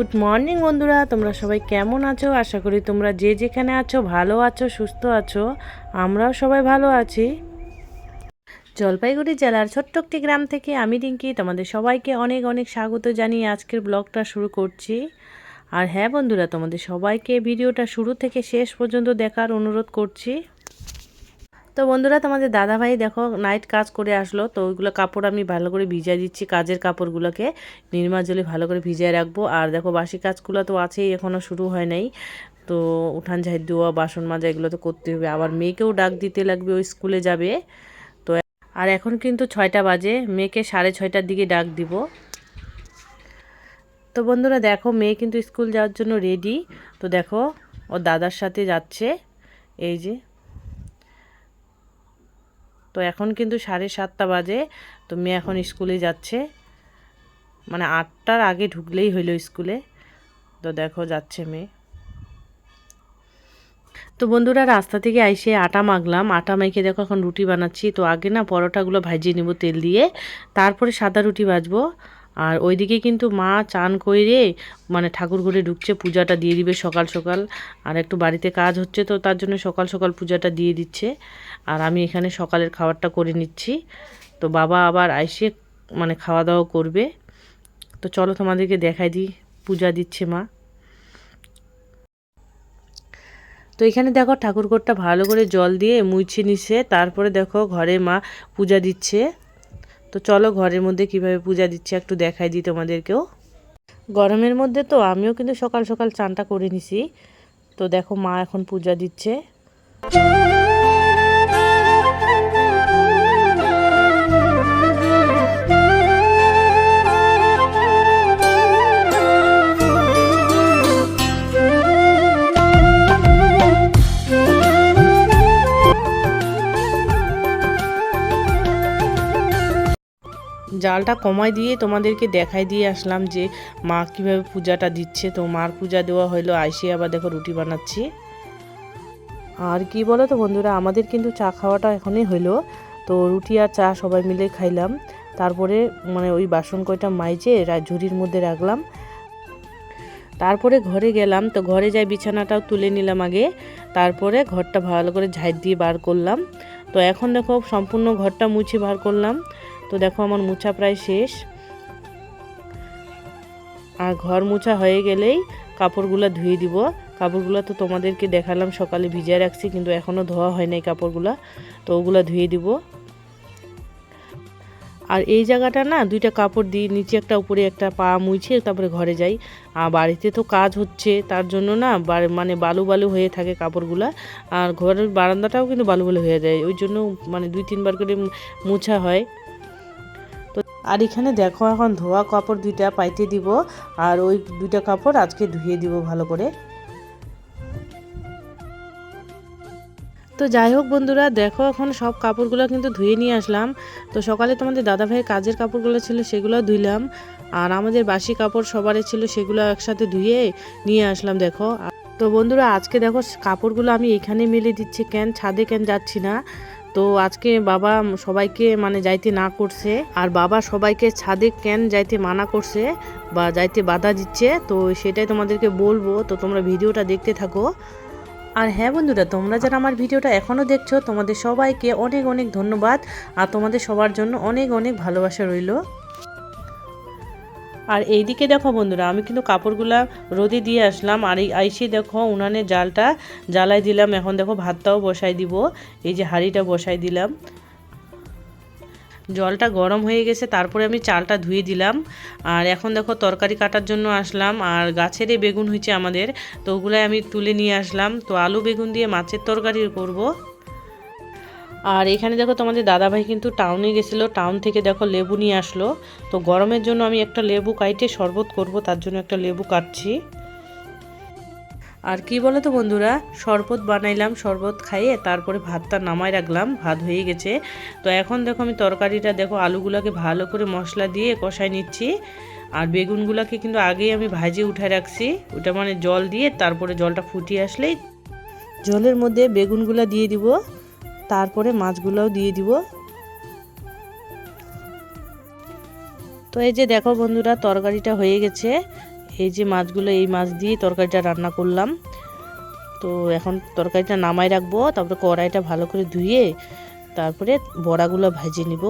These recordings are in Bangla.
গুড মর্নিং বন্ধুরা। তোমরা সবাই কেমন আছো? আশা করি তোমরা যে যেখানে আছো, ভালো আছো, সুস্থ আছো। আমরাও সবাই ভালো আছি। জলপাইগুড়ি জেলার ছোট্ট একটি গ্রাম থেকে আমি রিঙ্কি। তোমাদের সবাইকে অনেক অনেক স্বাগত জানিয়ে আজকের ব্লগটা শুরু করছি। আর হ্যাঁ বন্ধুরা, তোমাদের সবাইকে ভিডিওটা শুরু থেকে শেষ পর্যন্ত দেখার অনুরোধ করছি। তো বন্ধুরা, তোমাদের দাদাভাই দেখো নাইট কাজ করে আসলো, তো ওইগুলো কাপড় আমি ভালো করে ভিজাই দিচ্ছি, কাজের কাপড়গুলোকে। নির্মা জলে ভালো করে ভিজিয়ে রাখব। আর দেখো, বাসি কাজগুলো তো আছেই এখনও শুরু হয় নাই। তো উঠান ঝাড় দেওয়া, বাসন মাজা, এগুলো তো করতে হবে। আবার মেয়েকেও ডাক দিতে লাগবে ওই স্কুলে যাবে। তো আর এখন কিন্তু ছয়টা বাজে, মেয়েকে সাড়ে ছয়টার দিকে ডাক দিব। তো বন্ধুরা, দেখো, মেয়ে কিন্তু স্কুল যাওয়ার জন্য রেডি তো দেখো ও দাদার সাথে যাচ্ছে। এই যে তো এখন কিন্তু সাড়ে সাতটা বাজে। তো মেয়ে এখন স্কুলে যাচ্ছে। মানে আটটার আগে ঢুকলেই হইল স্কুলে। তো দেখো যাচ্ছে মেয়ে। তো বন্ধুরা, রাস্তা থেকে আইসে আটা মাখলাম। আটা মেখে দেখো এখন রুটি বানাচ্ছি। তো আগে না পরোটাগুলো ভাজিয়ে নেব তেল দিয়ে। তারপরে সাদা রুটি ভাজবো। আর ওইদিকে কিন্তু মা চান কইরে মানে ঠাকুর ঘরে ঢুকছে, পূজাটা দিয়ে দিবে সকাল সকাল। আর একটু বাড়িতে কাজ হচ্ছে তো তার জন্য সকাল সকাল পূজাটা দিয়ে দিচ্ছে। আর আমি এখানে সকালের খাবারটা করে নিচ্ছি। তো বাবা আবার আইসে মানে খাওয়া দাওয়া করবে। তো চলো তোমাদেরকে দেখাই দিই, পূজা দিচ্ছে মা। তো এখানে দেখো ঠাকুরঘরটা ভালো করে জল দিয়ে মুছে নিছে। তারপরে দেখো ঘরে মা পূজা দিচ্ছে। তো চলো ঘরের মধ্যে কীভাবে পূজা দিচ্ছে একটু দেখাই দিই তোমাদেরকেও। গরমের মধ্যে তো আমিও কিন্তু সকাল সকাল চানটা করে নিছি। তো দেখো মা এখন পূজা দিচ্ছে। জালটা কমাই দিয়ে তোমাদেরকে দেখাই দিয়ে আসলাম যে মা কীভাবে পূজাটা দিচ্ছে। তো মার পূজা দেওয়া হলো, আইসে আবার দেখো রুটি বানাচ্ছি। আর কি বলো তো বন্ধুরা, আমাদের কিন্তু চা খাওয়াটা এখনই হলো। তো রুটি আর চা সবাই মিলে খাইলাম। তারপরে মানে ওই বাসন কয়টা মাইজে ঝুড়ির মধ্যে রাখলাম। তারপরে ঘরে গেলাম। তো ঘরে যাই বিছানাটাও তুলে নিলাম আগে। তারপরে ঘরটা ভালো করে ঝাড় দিয়ে বার করলাম। তো এখন দেখো সম্পূর্ণ ঘরটা মুছে বার করলাম। তো দেখো আমার মোছা প্রায় শেষ। আর ঘর মোছা হয়ে গেলেই কাপড়গুলো ধুয়ে দিব। কাপড়গুলো তো তোমাদেরকে দেখালাম, সকালে ভিজিয়ে রাখছি, কিন্তু এখনও ধোয়া হয় নাই কাপড়গুলো, তো ওগুলো ধুয়ে দিব। আর এই জায়গাটা না, দুইটা কাপড় দিই নিচে একটা উপরে একটা পা মুছে তারপরে ঘরে যাই। আর বাড়িতে তো কাজ হচ্ছে, তার জন্য না মানে বালু বালু হয়ে থাকে কাপড়গুলা। আর ঘরের বারান্দাটাও কিন্তু বালু বালু হয়ে যায়, ওই জন্য মানে দুই তিনবার করে মোছা হয়। আর এখানে দেখো এখন ধোয়া কাপড় দুইটা পাইতে দিব, আর ওই দুইটা কাপড় আজকে ধুয়ে দিব ভালো করে। তো যাই হোক বন্ধুরা, দেখো এখন সব কাপড়গুলো কিন্তু ধুয়ে নিয়ে আসলাম। তো সকালে তোমাদের দাদা ভাইয়ের কাজের কাপড়গুলো ছিল সেগুলো ধুইলাম, আর আমাদের বাসি কাপড় সবারই ছিল সেগুলো একসাথে ধুয়ে নিয়ে আসলাম, দেখো। তো বন্ধুরা, আজকে দেখো কাপড়গুলো আমি এখানে মেলে দিচ্ছি, কেন ছাদে কেন যাচ্ছি না। তো আজকে বাবা সবাইকে মানে যাইতে না করছে, আর বাবা সবাইকে ছাদে কেন যাইতে মানা করছে বা যাইতে বাধা দিচ্ছে, তো সেটাই তোমাদেরকে বলব। তো তোমরা ভিডিওটা দেখতে থাকো। আর হ্যাঁ বন্ধুরা, তোমরা যারা আমার ভিডিওটা এখনও দেখছ, তোমাদের সবাইকে অনেক অনেক ধন্যবাদ। আর তোমাদের সবার জন্য অনেক অনেক ভালোবাসা রইল। আর এইদিকে দেখো বন্ধুরা, আমি কিন্তু কাপড়গুলা রোদে দিয়ে আসলাম, আর এই আইসে দেখো উনানে জালটা জ্বালাই দিলাম, এখন দেখো ভাতটাও বসাই দিব, এই যে হাঁড়িটা বসাই দিলাম। জলটা গরম হয়ে গেছে, তারপরে আমি চালটা ধুয়ে দিলাম, আর এখন দেখো তরকারি কাটার জন্য আসলাম, আর গাছেরই বেগুন হয়েছে আমাদের, তো ওগুলাই আমি তুলে নিয়ে আসলাম, তো আলু বেগুন দিয়ে মাছের তরকারি করব। আর এখানে দেখো তোমাদের দাদাভাই কিন্তু টাউনে গেছিল টাউন থেকে দেখো লেবু নিয়ে আসলো। তো গরমের জন্য আমি একটা লেবু কাইটে শরবত করব, তার জন্য একটা লেবু কাটছি। আর কি বলো তো বন্ধুরা, শরবত বানাইলাম, শরবত খাইয়ে তারপরে ভাতটা নামাই রাখলাম, ভাত হয়ে গেছে। তো এখন দেখো আমি তরকারিটা দেখো আলুগুলোকে ভালো করে মশলা দিয়ে কষাই নিচ্ছি। আর বেগুনগুলোকে কিন্তু আগেই আমি ভাজে উঠায় রাখছি। ওটা মানে জল দিয়ে তারপরে জলটা ফুটিয়ে আসলেই জলের মধ্যে বেগুনগুলো দিয়ে দিব। তারপরে মাছগুলোও দিয়ে দিব। তো এই যে দেখো বন্ধুরা, তরকারিটা হয়ে গেছে। এই যে মাছগুলো, এই মাছ দিয়ে তরকারিটা রান্না করলাম। তো এখন তরকারিটা নামাই রাখব, তারপরে কড়াইটা ভালো করে ধুয়ে তারপরে বড়াগুলো ভেজে নিব।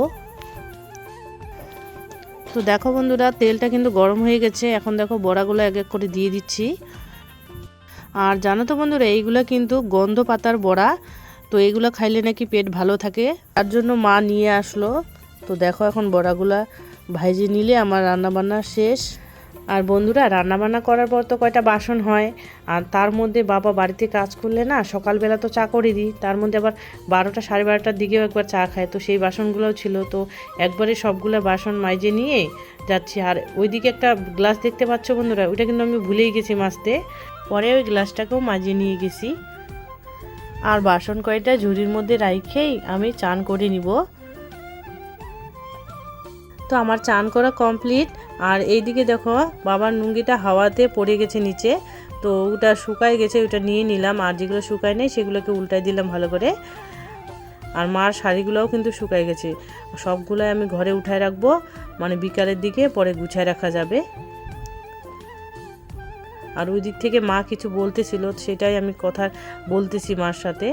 তো দেখো বন্ধুরা, তেলটা কিন্তু গরম হয়ে গেছে। এখন দেখো বড়াগুলো এক এক করে দিয়ে দিচ্ছি। আর জানো তো বন্ধুরা, এইগুলো কিন্তু গন্ধ পাতার বড়া। তো এগুলো খাইলে নাকি পেট ভালো থাকে। তার জন্য মা নিয়ে আসলো। তো দেখো এখন বড়াগুলা ভাইজে নিলে আমার রান্নাবান্না শেষ। আর বন্ধুরা, রান্নাবান্না করার পর তো কয়টা বাসন হয়। আর তার মধ্যে বাবা বাড়িতে কাজ করলে না, সকালবেলা তো চা করে দিই। তার মধ্যে আবার বারোটা সাড়ে বারোটার দিকেও একবার চা খায়। তো সেই বাসনগুলোও ছিল। তো একবারে সবগুলো বাসন মাইজে নিয়ে যাচ্ছি। আর ওইদিকে একটা গ্লাস দেখতে পাচ্ছ বন্ধুরা? ওইটা কিন্তু আমি ভুলেই গেছি মাজতে পরে ওই গ্লাসটাকেও মাজিয়ে নিয়ে গেছি। আর বাসন কয়টা ঝুড়ির মধ্যে রাইখেই আমি চান করে নিব। তো আমার চান করা কমপ্লিট। আর এইদিকে দেখো, বাবার নুঙ্গিটা হাওয়াতে পড়ে গেছে নিচে। তো ওটা শুকায় গেছে, ওটা নিয়ে নিলাম। আর যেগুলো শুকায় নেই, সেগুলোকে উল্টাই দিলাম ভালো করে। আর মার শাড়িগুলোও কিন্তু শুকায় গেছে। সবগুলোই আমি ঘরে উঠায় রাখব। মানে বিকালের দিকে পরে গুছায় রাখা যাবে। আর ওই দিক থেকে মা কিছু বলতেছিল, সেটাই আমি কথা বলতেছি মার সাথে।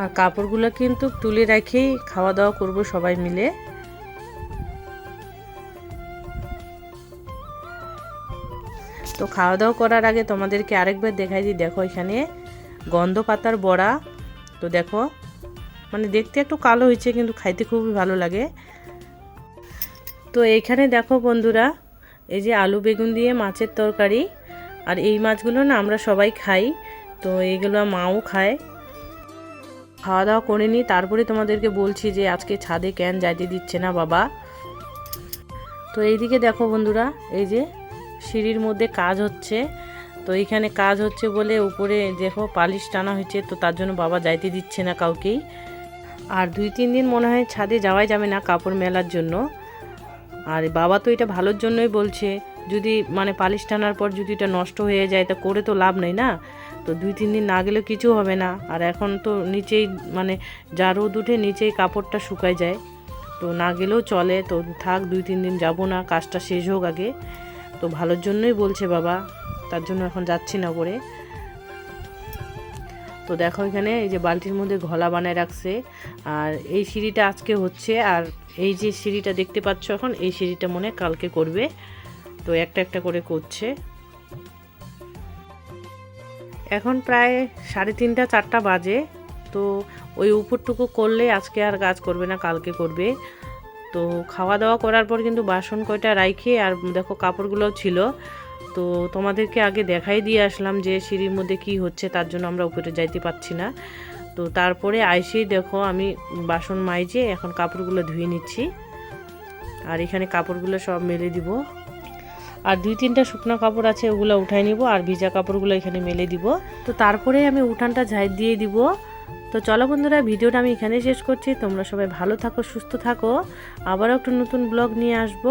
আর কাপড়গুলো কিন্তু তুলে রেখেই খাওয়া দাওয়া করব সবাই মিলে। তো খাওয়া দাওয়া করার আগে তোমাদেরকে আরেকবার দেখাই দিই, দেখো এখানে গন্ধ পাতার বড়া। তো দেখো মানে দেখতে একটু কালো হয়েছে, কিন্তু খাইতে খুবই ভালো লাগে। তো এইখানে দেখো বন্ধুরা এই যে আলু বেগুন দিয়ে মাছের তরকারি, আর এই মাছগুলো না আমরা সবাই খাই, তো এইগুলো মাও খায়। খাওয়া দাওয়া করে নিই, তারপরে তোমাদেরকে বলছি যে আজকে ছাদে ক্যান যাইতে দিচ্ছে না বাবা। তো এইদিকে দেখো বন্ধুরা, এই যে সিঁড়ির মধ্যে কাজ হচ্ছে, তো এইখানে কাজ হচ্ছে বলে উপরে দেখো পালিশ টানা হয়েছে, তো তার জন্য বাবা যাইতে দিচ্ছে না কাউকেই। আর দুই তিন দিন মনে হয় ছাদে যাওয়াই যাবে না কাপড় মেলার জন্য। আর বাবা তো এটা ভালোর জন্যই বলছে। যদি মানে পালিশ টানার পর যদি এটা নষ্ট হয়ে যায়, তা করে তো লাভ নেই না? তো দুই, তিন দিন না গেলে কিছু হবে না। আর এখন তো নিচেই মানে যা রোদ উঠে নিচেই কাপড়টা শুকায় যায়। তো না গেলেও চলে। তো থাক, দুই, তিন দিন যাব না, কাজটা শেষ হোক আগে। তো ভালোর জন্যই বলছে বাবা। তার জন্য এখন যাচ্ছি না করে তো দেখো এখানে এই যে বালতির মধ্যে ঘলা বানায় রাখছে। আর এই সিঁড়িটা আজকে হচ্ছে, আর এই যে সিঁড়িটা দেখতে পাচ্ছ এখন, এই সিঁড়িটা মনে কালকে করবে। তো একটা একটা করে করছে। এখন প্রায় সাড়ে তিনটা, চারটা বাজে। তো ওই উপরটুকু করলে আজকে আর কাজ করবে না, কালকে করবে। তো খাওয়া দাওয়া করার পর কিন্তু বাসন কয়টা রাইখে, আর দেখো কাপড়গুলোও ছিল। তো তোমাদেরকে আগে দেখাই দিয়ে আসলাম যে সিঁড়ির মধ্যে কি হচ্ছে, তার জন্য আমরা উপরে যাইতে পারছি না। তো তারপরে আইসেই দেখো আমি বাসন মাইজে এখন কাপড়গুলো ধুয়ে নিচ্ছি। আর এখানে কাপড়গুলো সব মেলে দিব। আর দুই তিনটা শুকনো কাপড় আছে, ওগুলো উঠাই নিব আর ভিজা কাপড়গুলো এখানে মেলে দিব। তো তারপরে আমি উঠানটা ঝাই দিয়ে দিব। তো চলো বন্ধুরা, ভিডিওটা আমি এখানে শেষ করছি। তোমরা সবাই ভালো থাকো, সুস্থ থাকো। আবারও একটা নতুন ব্লগ নিয়ে আসব।